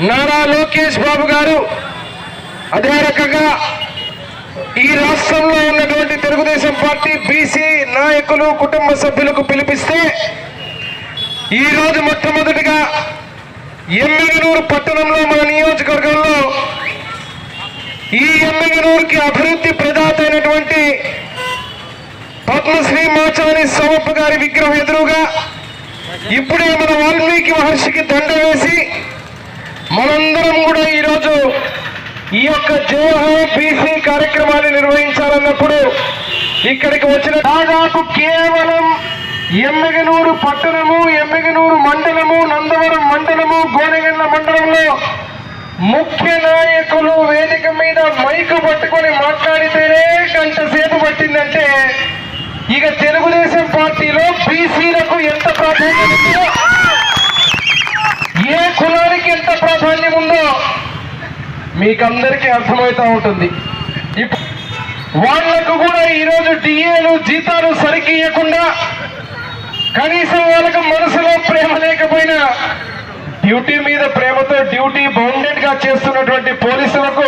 నారా లోకేష్ బాబు గారు అదే రకంగా ఈ రాష్ట్రంలో ఉన్నటువంటి తెలుగుదేశం పార్టీ బీసీ నాయకులు కుటుంబ సభ్యులకు పిలిపిస్తే ఈరోజు మొట్టమొదటిగా ఎమ్మెగనూరు పట్టణంలో మన నియోజకవర్గంలో ఈ ఎమ్మెగనూరుకి అభివృద్ధి ప్రదాత అయినటువంటి పద్మశ్రీ మాచారి సోమప్ప గారి విగ్రహం ఎదురుగా ఇప్పుడే మన వాల్మీకి మహర్షికి దండ వేసి ఈరోజు ఈ యొక్క జోహో బీసీ కార్యక్రమాన్ని నిర్వహించాలన్నప్పుడు ఇక్కడికి వచ్చిన దాదాపు కేవలం ఎమ్మెగనూరు పట్టణము ఎమ్మెగనూరు మండలము నందవరం మండలము గోనెగండ్ల మండలంలో ముఖ్య నాయకులు వేదిక మీద మైకు పట్టుకొని మాట్లాడితేనే గంట సేపు పట్టిందంటే ఇక తెలుగుదేశం పార్టీలో బీసీలకు ఎంత ప్రాధాన్యత ఉందో ఏ కులానికి ఎంత ప్రాధాన్యం ఉందో మీకందరికీ అర్థమవుతూ ఉంటుంది. వాళ్ళకు కూడా ఈరోజు డిఏలు జీతాలు సరికియకుండా కనీసం వాళ్ళకు మనసులో ప్రేమ లేకపోయినా డ్యూటీ మీద ప్రేమతో డ్యూటీ బౌండెడ్గా చేస్తున్నటువంటి పోలీసులకు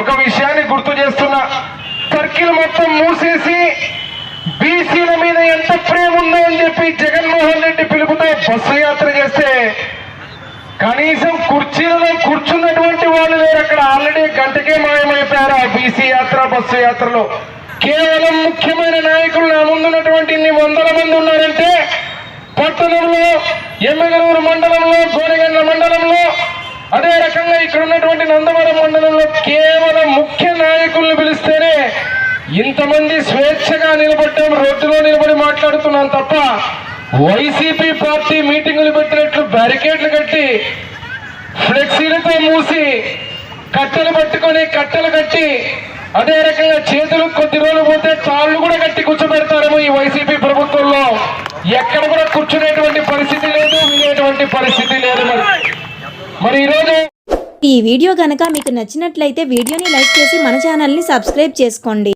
ఒక విషయాన్ని గుర్తు చేస్తున్నా. సర్కిల్ మొత్తం మూసేసి బీసీల మీద ఎంత ప్రేమ ఉందో అని చెప్పి జగన్మోహన్ రెడ్డి పిలుపుతో బస్సు యాత్ర చేస్తే కనీసం కుర్చీలలో కూర్చున్నటువంటి వాళ్ళు ఇక్కడ అక్కడ ఆల్రెడీ గంటకే మాయమైపోయారు ఆ బీసీ యాత్ర బస్సు యాత్రలో. కేవలం ముఖ్యమైన నాయకులు నా ముందున్నటువంటి ఇన్ని వందల మంది ఉన్నారంటే పట్టణంలో ఎమ్మెగనూరు మండలంలో గోనెగండ్ల మండలంలో అదే రకంగా ఇక్కడ ఉన్నటువంటి నందవరం మండలంలో కేవలం ముఖ్య నాయకులను పిలిస్తేనే ఇంతమంది స్వేచ్ఛగా నిలబడ్డాం రోడ్డులో నిలబడి మాట్లాడుతున్నాం తప్ప వైసీపీ పార్టీ మీటింగులు పెట్టినట్లు బ్యారికేడ్లు కట్టి ఫ్లెక్సీలతో మూసి కట్టెలు పట్టుకొని కట్టెలు కట్టి అదే రకంగా చేతులు కొద్ది రోజులు పోతే తాళ్ళు కూడా కట్టి కూర్చోబెడతారేమో ఈ వైసీపీ ప్రభుత్వంలో. ఎక్కడ కూడా కూర్చునేటువంటి పరిస్థితి లేదు వినేటువంటి పరిస్థితి లేదు మరి. మరి ఈరోజు ఈ వీడియో కనుక మీకు నచ్చినట్లయితే వీడియోని లైక్ చేసి మన ఛానల్ని సబ్స్క్రైబ్ చేసుకోండి.